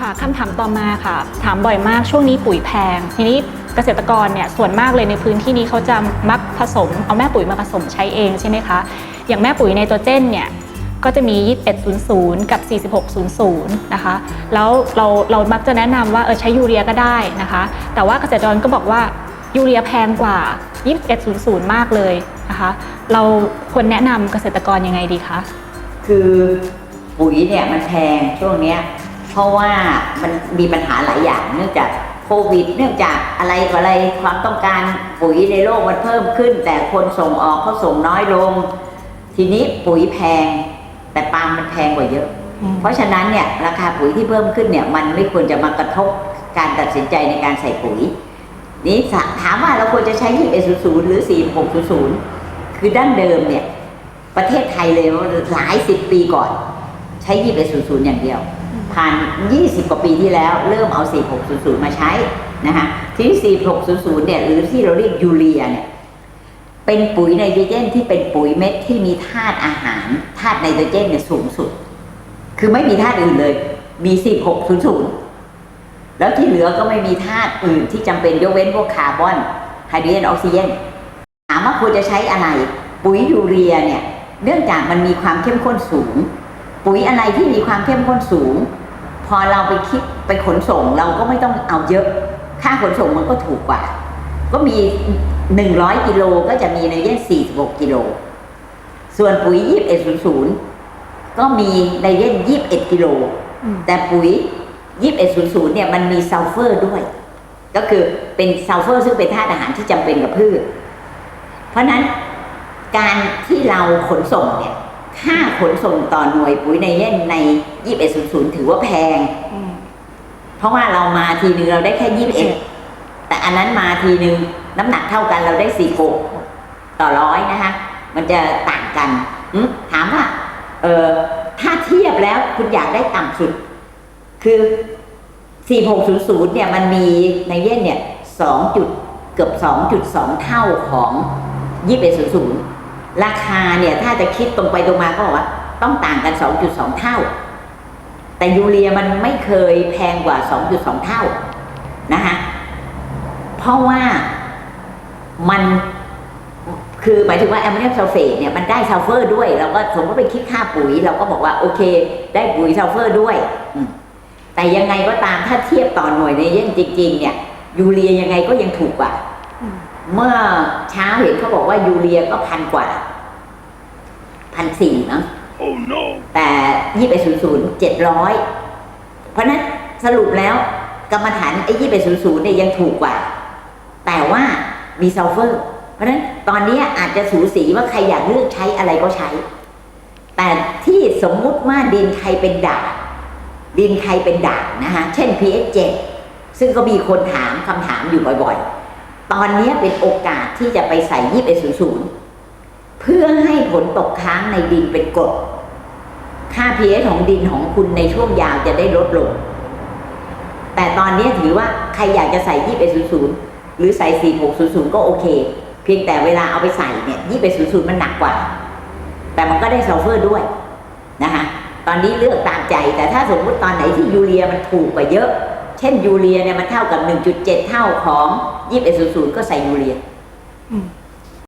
ค่ะคำถามต่อมาค่ะ ถามบ่อยมากช่วงนี้ปุ๋ยแพง ทีนี้เกษตรกรเนี่ยส่วนมากเลยในพื้นที่นี้เขาจะมักผสม เอาแม่ปุ๋ยมาผสมใช้เองใช่ไหมคะ อย่างแม่ปุ๋ยไนโตรเจนเนี่ยก็จะมี 2100 กับ 4600 นะคะ แล้วเราเรามักจะแนะนำว่าเออใช้ยูเรียก็ได้นะคะ แต่ว่าเกษตรกรก็บอกว่ายูเรียแพงกว่า 2100 มากเลยนะคะ เราควรแนะนำเกษตรกรยังไงดีคะ คือปุ๋ยเนี่ยมันแพงช่วงเนี้ย เพราะว่ามันมีปัญหาหลายอย่างเนื่องจากโควิด เนื่องจากอะไรต่ออะไรความต้องการปุ๋ยในโลกมันเพิ่มขึ้น แต่คนส่งออกเขาส่งน้อยลง ทีนี้ปุ๋ยแพง แต่ปาล์มมันแพงกว่าเยอะอืมเพราะฉะนั้นเนี่ยราคาปุ๋ยที่เพิ่มขึ้นเนี่ยมันไม่ควรจะมากระทบการตัดสินใจในการใส่ปุ๋ยนี่ถามว่าเราควรจะใช้2100หรือ4600คือดั้งเดิมเนี่ยประเทศไทยเลยว่าหลายสิบปีก่อน ใช้2100อย่างเดียว ผ่าน 20 กว่าปีที่แล้ว เริ่มเอา 4600 มาใช้นะคะที่ 4600 เนี่ยหรือที่เราเรียกยูเรียเนี่ยเป็นปุ๋ยไนโตรเจนที่เป็นปุ๋ยเม็ดที่มีธาตุอาหารธาตุไนโตรเจนเนี่ยสูงสุด คือไม่มีธาตุอื่นเลย มี 4600 แล้วที่เหลือก็ไม่มีธาตุอื่นที่จำเป็นยกเว้นพวกคาร์บอนไฮโดรเจนออกซิเจนถามว่าควรจะใช้อะไร ปุ๋ยยูเรียเนี่ยเนื่องจากมันมีความเข้มข้นสูง ปุ๋ยอะไรที่มีความเข้มข้นสูง พอเราไปคิดไปขนส่งเราก็ไม่ต้องเอาเยอะ ค่าขนส่งมันก็ถูกกว่า ก็มี 100กิโลก็จะมีในเย่น46กิโล ส่วนปุ๋ย 2100 ก็มีในเย่น21กิโลอืมแต่ปุ๋ย 2100 เนี่ยมันมีซัลเฟอร์ด้วย ก็คือเป็นซัลเฟอร์ซึ่งเป็นธาตุอาหารที่จำเป็นกับพืช เพราะฉะนั้นการที่เราขนส่งเนี่ย ค่าขนส่งต่อหน่วยปุ๋ยในเย่นใน2100ถือว่าแพง อืม เพราะว่าเรามาทีนึงเราได้แค่21แต่อันนั้นมาทีนึงน้ำหนักเท่ากันเราได้46ต่อร้อยนะคะมันจะต่างกันอืมถามว่าเออถ้าเทียบแล้วคุณอยากได้ต่ำสุด คือ 4600 เนี่ยมันมีในเย่นเนี่ย2จุดเกือบ 2.2 เท่าของ 2100 ราคาเนี่ยถ้าจะคิดตรงไปตรงมาก็บอกว่า ต้องต่างกัน 2.2 เท่า แต่ยูเรียมันไม่เคยแพงกว่า 2.2 เท่านะคะเพราะว่ามันคือหมายถึงว่าแอมโมเนียมซัลเฟตเนี่ยมันได้ซัลเฟอร์ด้วย เราก็สมมติไปคิดค่าปุ๋ย เราก็บอกว่าโอเค ได้ปุ๋ยซัลเฟอร์ด้วยแต่ยังไงก็ตามถ้าเทียบต่อหน่วยในเย่นจริง ๆ เนี่ยยูเรียยังไงก็ยังถูกกว่า เมื่อเช้าเห็นเขาบอกว่ายูเรียก็พันกว่าพันสี่เนาะ Oh no! แต่ยี่ไปศูนย์ศูนย์เจ็ดร้อยเพราะฉะนั้นสรุปแล้วกรรมฐานไอ้ยี่ไปศูนย์ศูนย์เนี่ยยังถูกกว่า แต่ว่ามีซัลเฟอร์ เพราะฉะนั้นตอนนี้อาจจะสูสีว่าใครอยากเลือกใช้อะไรก็ใช้ แต่ที่สมมุติว่าดินใครเป็นด่างดินใครเป็นด่างนะคะเช่น pH 7ซึ่งก็มีคนถามคำถามอยู่บ่อยๆ ตอนนี้เป็นโอกาสที่จะไปใส่ยี่ไปศูนย์ศูนย์เพื่อให้ผลตกค้างในดินเป็นกรดค่า pH ของดินของคุณในช่วงยาวจะได้ลดลง แต่ตอนนี้ถือว่าใครอยากจะใส่ยี่ไปศูนย์ศูนย์หรือใส่สี่หกศูนย์ศูนย์ก็โอเค เพียงแต่เวลาเอาไปใส่เนี่ยยี่ไปศูนย์ศูนย์มันหนักกว่า แต่มันก็ได้ซัลเฟอร์ด้วยนะคะตอนนี้เลือกตามใจ แต่ถ้าสมมุติตอนไหนที่ยูเรียมันถูกกว่าเยอะ เช่นยูเรียเนี่ยมันเท่ากับ 1.7 เท่าของยี่ไปศูนย์ศูนย์ก็ใส่ยูเรียอื